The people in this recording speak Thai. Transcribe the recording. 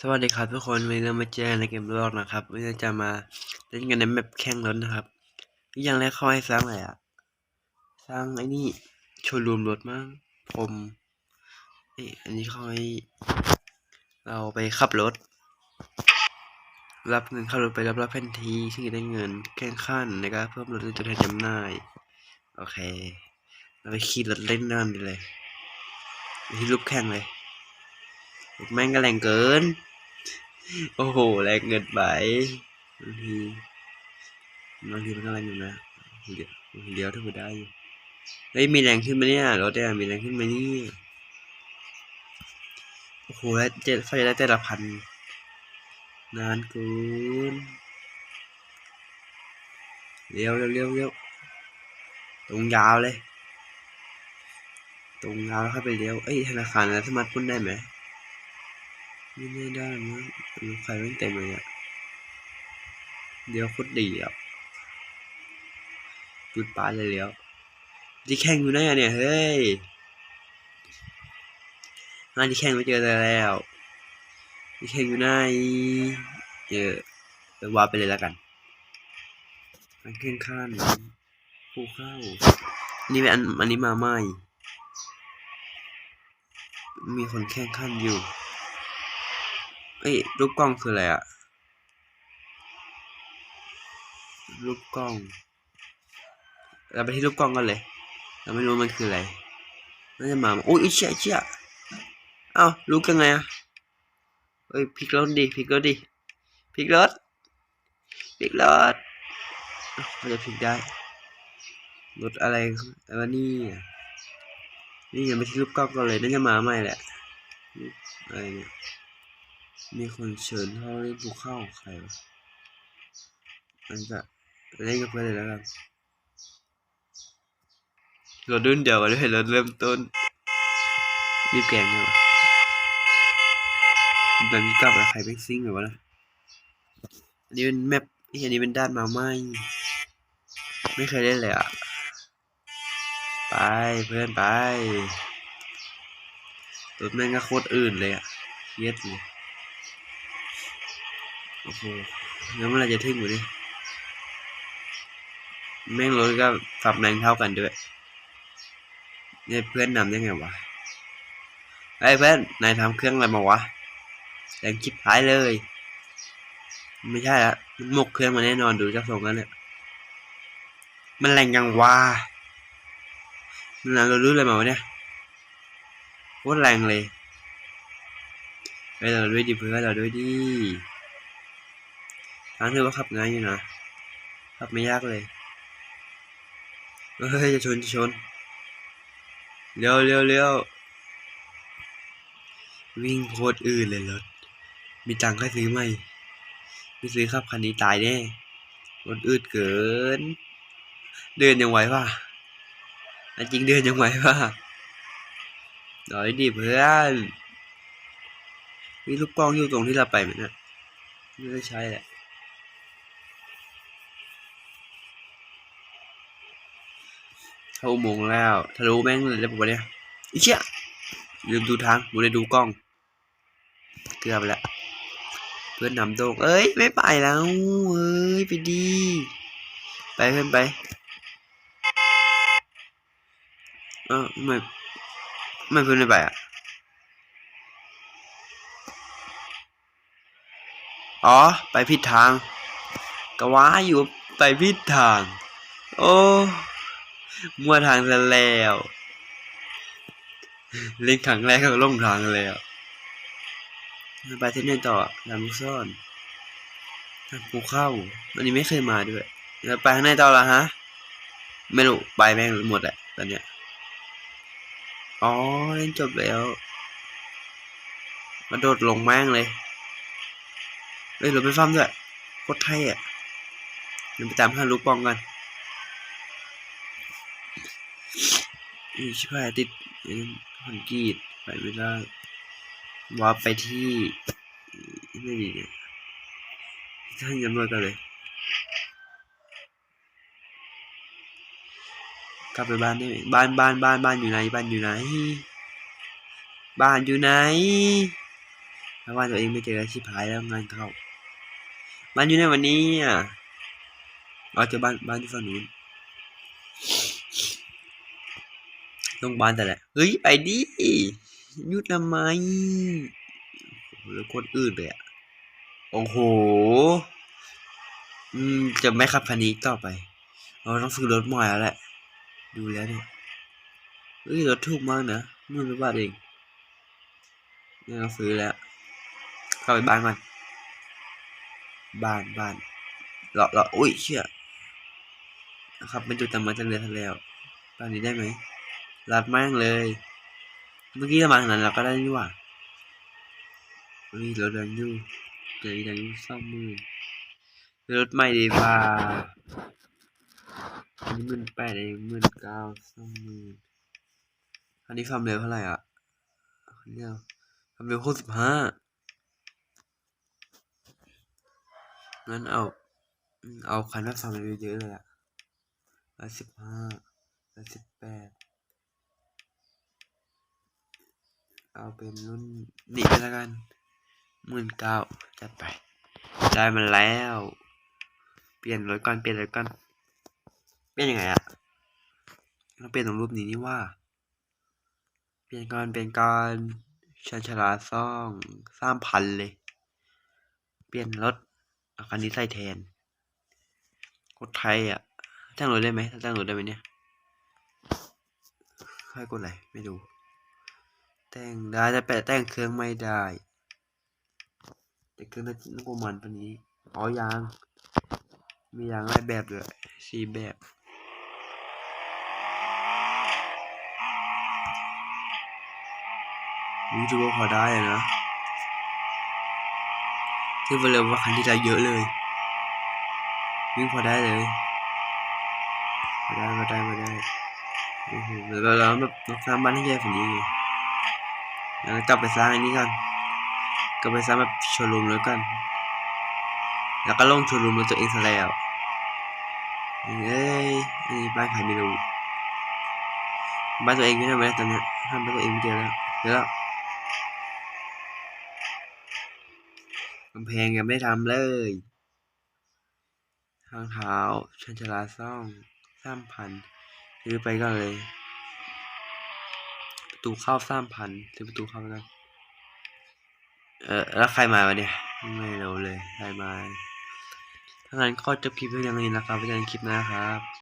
สวัสดีครับทุกคนวันนี้เรามาเจอในเกมโลกนะครับวันนี้จะมาเล่นกันในแมปแข่งรถนะครับอย่างแรกเข้าให้สร้างอะไรอะสร้างไอ้นี่โชว์รูมรถมั้งผมเอ้อันนี้เข้าให้เราไปขับรถ รับเงินข้ารถไปรับรับแผ่นทีซึ่งจะได้เงินแข่งขันนะครับเพิ่มรถในตัวแทนจำหน่ายโอเค เราไปขี่รถเล่นนั่นไปเลยที่รูปแข่งเลยแม่งก็แรงเกิน โอ้โห แรงเกินไปบางทีบางทีมันก็แรงอยู่นะเดี๋ยวเดี๋ยวถ้ามันได้อยู่เฮ้ยมีแรงขึ้นไหมเนี่ยรถเนี่ยมีแรงขึ้นไหมเนี่ยโอ้โหแล้วเจ็ดไฟได้แต่ละพันนานเกินเร็วเร็วเร็วเร็วตรงยาวเลย ตรงยาวแล้วค่อยไปเลี้ยวเอ้ยธนาคารนะสามารถพุ่นได้ไหม ไม่ได้ได้มั้งรถไฟไม่เต็มเลยอะเดี๋ยวโคตรดีอะจุดปลาเลยเลี้ยวที่แข่งอยู่ไหนอะเนี่ย เฮ้ยงานที่แข่งไม่เจอแล้วที่แข่งอยู่ไหนเจอเดี๋ยวว่าไปเลยแล้วกันมันแข่งขันผู้เข้า นี่เป็นอันอันนี้มาใหม่ มีคนแข่งขันอยู่ อ้ยรูปกล้องคืออะไรอะรูปกล้อง เราไปที่รูปกล้องกันเลย เราไม่รู้มันคืออะไรน่าจะมาโอ้ยเชี่ยเชี่ยเอ้ารู้กันไงอะเอ้ยพลิกรถดิพลิกรถดิพลิกรถพลิกรถเอ้าเขาจะพลิกได้รถอะไรอะไรนี่นี่ยังไม่ที่รูปกล้องกันเลยน่าจะมาใหม่แหละอะไรเนี่ย มีคนเชิญเข้าเล่นภูเข้าใครวะมันก็เล่นกับเพื่อนเลยแล้วกันเราดุนเดียวกันด้วยเราเริ่มต้นรีบแกงเลยวะแบบนี้กลับแล้วใครเป็นซิ่งหรือวะนะอันนี้เป็นแมปอันนี้เป็นด้านมาไหมไม่เคยเล่นเลยอะ ไปเพื่อนไปรถแม่งก็โคตรอื่นเลยอะเครียดเลย โอ้โหแล้วเมื่อไรจะถึงวะเนี่ยแม่งรถก็ปรับแรงเท่ากันด้วยเนี่ยเพื่อนนำได้ไงวะไอ้เพื่อนนายทำเครื่องอะไรมาวะแรงชิบหายเลย ไม่ใช่ละมันหมกเครื่องมาแน่นอนดูจากทรงแล้วเนี่ยมันแรงยังวะนั่นนะเรารู้อะไรมาวะเนี่ยโคตรแรงเลยไปเราด้วยดิเพื่อนเราด้วยดิ ทางเธอว่าขับง่ายอยู่นะขับไม่ยากเลยเฮ้ยจะชนจะชนเร็วเร็วเร็ววิ่งโคตรอื่นเลยรถ มีตังค์ค่อยซื้อใหม่ไม่ซื้อขับคันนี้ตายแน่รถอืดเกิน เดินยังไหวป่ะจริงเดินยังไหวป่ะหน่อยดิเพื่อนมีลูกกล้องอยู่ตรงที่เราไปไหมนะไม่ได้ใช้แหละ เข้าอุโมงค์แล้วทะลุแม่งเลยแล้วผมเนี่ยอีเชี่ยลืมดูทางผมเลยดูกล้อง เกือบแล้วเพื่อนนำโดงเอ้ย ไม่ไปแล้วเอ้ย ไปดี ไปเพื่อนไปเออไม่ไม่เพื่อนไม่ไปอะ อ๋อ ไปผิดทาง ก็ว่าอยู่ไปผิดทาง โอ้ มั่วทางซะแล้ว เล่นครั้งแรกก็ลงทางแล้วไปที่ไหนต่อลำลูกซ่อนทางภูเข้า อันนี้ไม่เคยมาด้วย แล้วไปข้างในต่อละฮะ ไม่รู้ไปแม่งหมดแหละตอนเนี้ย อ๋อ เล่นจบแล้วมาโดดลงแม่งเลยเฮ้ยรถไปฟ้าด้วยโคตรเท่อะเดี๋ยวไปตามหาลูกปองกัน อีชิบหายติดฮันคอนกรีตไปไม่ได้วาร์ปไปที่ไม่ดีเนี่ยท่านยำรวจกันเลย กลับไปบ้านได้ไหมบ้านบ้านบ้านบ้านอยู่ไหน บ้านอยู่ไหน บ้านอยู่ไหนถ้าบ้านตัวเองไม่เจอชิบหายแล้วงานเข้าบ้านอยู่ในวันนี้อะเราเจอบ้านบ้านที่ฝั่งนู้น โรงพยาบาลแต่แหละ เฮ้ย ไปดิหยุดทำไมแล้วคนอื่นเลยอะโอ้โห อืม จะไม่ขับคันนี้ต่อไป เราต้องซื้อรถใหม่แล้วแหละ ดูแล้วเนี่ยเฮ้ยรถถูกมากนะมื่นกว่าบาทเองเนี่ยเราซื้อแล้ว เข้าไปบ้านก่อนบ้านบ้านเราเราอุ้ยเชี่ยนะครับเป็นจุดตำมันจะเรือทะเลวบ้านนี้ได้ไหม รัดแมากเลย เมื่อกี้เรามาทางนั้นเราก็ได้นี่หว่าเฮ้ยรถแรงยู่เดี๋ยวแรงยู่สองหมื่นรถใหม่ดีกว่าอันนี้มื่นแปดเองหมื่นเก้าสองหมื่นอันนี้ความเร็วเท่าไหร่อะอันนี้ความเร็วหกสิบห้างั้นเอา เอาคันแบบสามเยอะเลยอะสิบห้าร้อยสิบแปด เอาเป็นรุ่นนี้ก็แล้วกันหมื่นเก้าจัดไป ได้มันแล้ว เปลี่ยนรถก่อนเปลี่ยนรถก่อนเปลี่ยนยังไงอะต้องเปลี่ยนตรงรูปนี้นี่ว่า เปลี่ยนก่อนเปลี่ยนก่อนชันชลาซ่องสามพันเลย เปลี่ยนรถเอาคันนี้ใส่แทนกดไทยอะจ้างรถได้ไหมถ้าจ้างรถได้ไหมเนี่ยค่อยกดอะไรไม่ดู แต่งได้แต่แปะแต่งเครื่องไม่ได้แต่เครื่องน่าจะประมาณตัวนี้อ๋อยาง มียางหลายแบบเลยสี่แบบรู้สึกว่าพอได้อะนะซึ่งเร็วกว่าคันที่แล้เยอะเลย วิ่งพอได้เลย พอได้พอได้พอได้โอ้โหแล้วเราแบบสร้างบ้านให้ใหญ่กว่านี้ไง แล้วกลับไปสร้างอันนี้ก่อนกลับไปสร้างแบบโชว์รูมแล้วกัน แล้วก็ลงโชว์รูมของตัวเองซะแล้วเอ้ยอันนี้บ้านใครไม่รู้บ้านตัวเองไม่ทำไว้ตอนเนี้ยทำบ้านตัวเองไม่เจอแล้วเจอแล้วกำแพงยังไม่ทำเลยทางเท้าชันชลาซ่องสามพันซื้อไปก็เลย ประตูเข้าสามพันซื้อประตูเข้าแล้วเออแล้วใครมาวะเนี่ย ไม่รู้เลย ใครมาถ้างั้นก็จะคลิปไว้ยงเท่านี้นะครับไว้เจอกันคลิปหน้าครับ